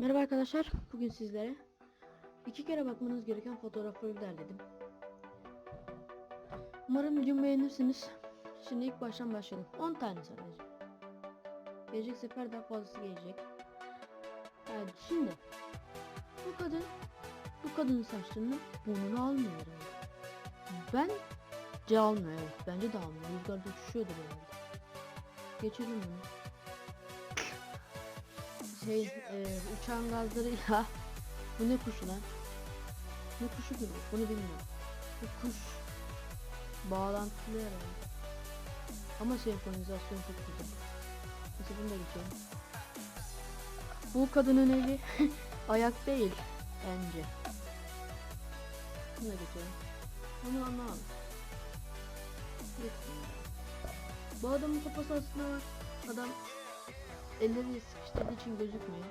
Merhaba arkadaşlar. Bugün sizlere iki kere bakmanız gereken fotoğrafları derledim. Umarım videomu beğenirsiniz. Şimdi ilk baştan başlayalım. 10 tane sadece. Gelecek sefer daha fazlası gelecek. Evet şimdi bu kadın bu kadının saçlarını burnunu almıyor herhalde. Bence almıyor evet. Bence de almıyor. Rüzgarda uçuşuyordur herhalde. Geçelim bunu şey e, uçağın gazlarıyla bu ne kuşu lan? Ne kuşu gibi? Bunu bilmiyorum. Bu kuş bağlantılı herhalde. Ama senkronizasyon çok güzel. Neyse bunu da geçelim. Bu kadının eli ayak değil bence. Bunu da geçelim. Bunu. Geçelim. Bu adamın kafası aslında. Adam elleri sıkıştırdığı için gözükmüyor.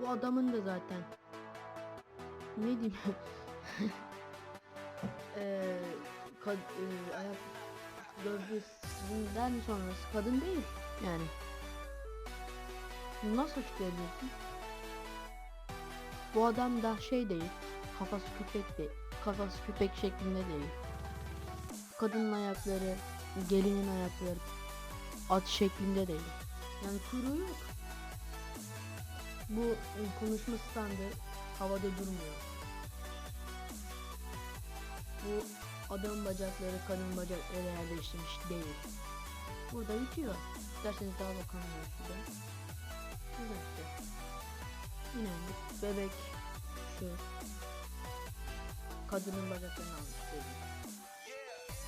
Bu adamın da zaten ne diyeyim eee kad, eee, ayak gövdesinden sonrası kadın değil yani. Nasıl açıklayabilirsin? Bu adam da şey değil kafası köpek değil kafası köpek şeklinde değil. Kadının ayakları gelinin ayakları at şeklinde değil. Yani kuyruğu yok. Bu e, konuşma standı havada durmuyor. Bu adam bacakları kadın bacakları yerleştirmiş değil. Burada bitiyor. İsterseniz daha bakamıyoruz şurada. Şurada işte. Yine bebek şu kadının bacaklarını almış değil.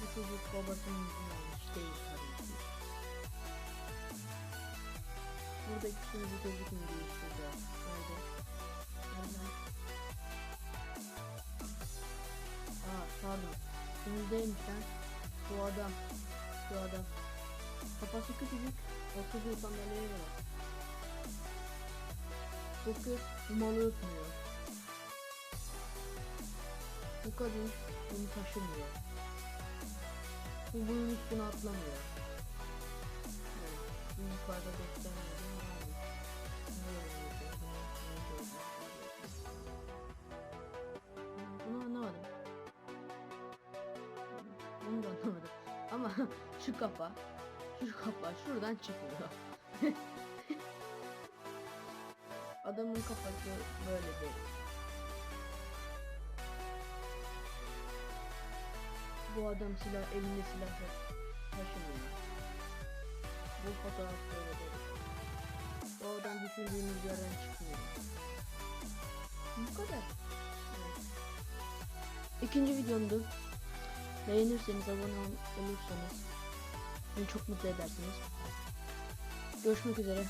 Bu çocuk babasının yüzünü almış değil ikisini bir diye şurada. Nerede? Nerede? Aa pardon. Önündeymiş lan. Bu adam. Bu adam. Kafası küçücük. Oturduğu sandalyeye var. Bu kız malı öpmüyor. Bu kadın bunu taşımıyor. Bu bunun üstüne atlamıyor. Bunu da anlamadım. Ama şu kafa, şu kafa şuradan çıkıyor. Adamın kafası böyle değil. Bu adam silah elinde silah taşımıyor. Bu fotoğraf böyle değil. O adam düşündüğünüz yerden çıkmıyor. Bu kadar. İkinci videomdu. Beğenirseniz abone ol- olursanız beni çok mutlu edersiniz. Görüşmek üzere.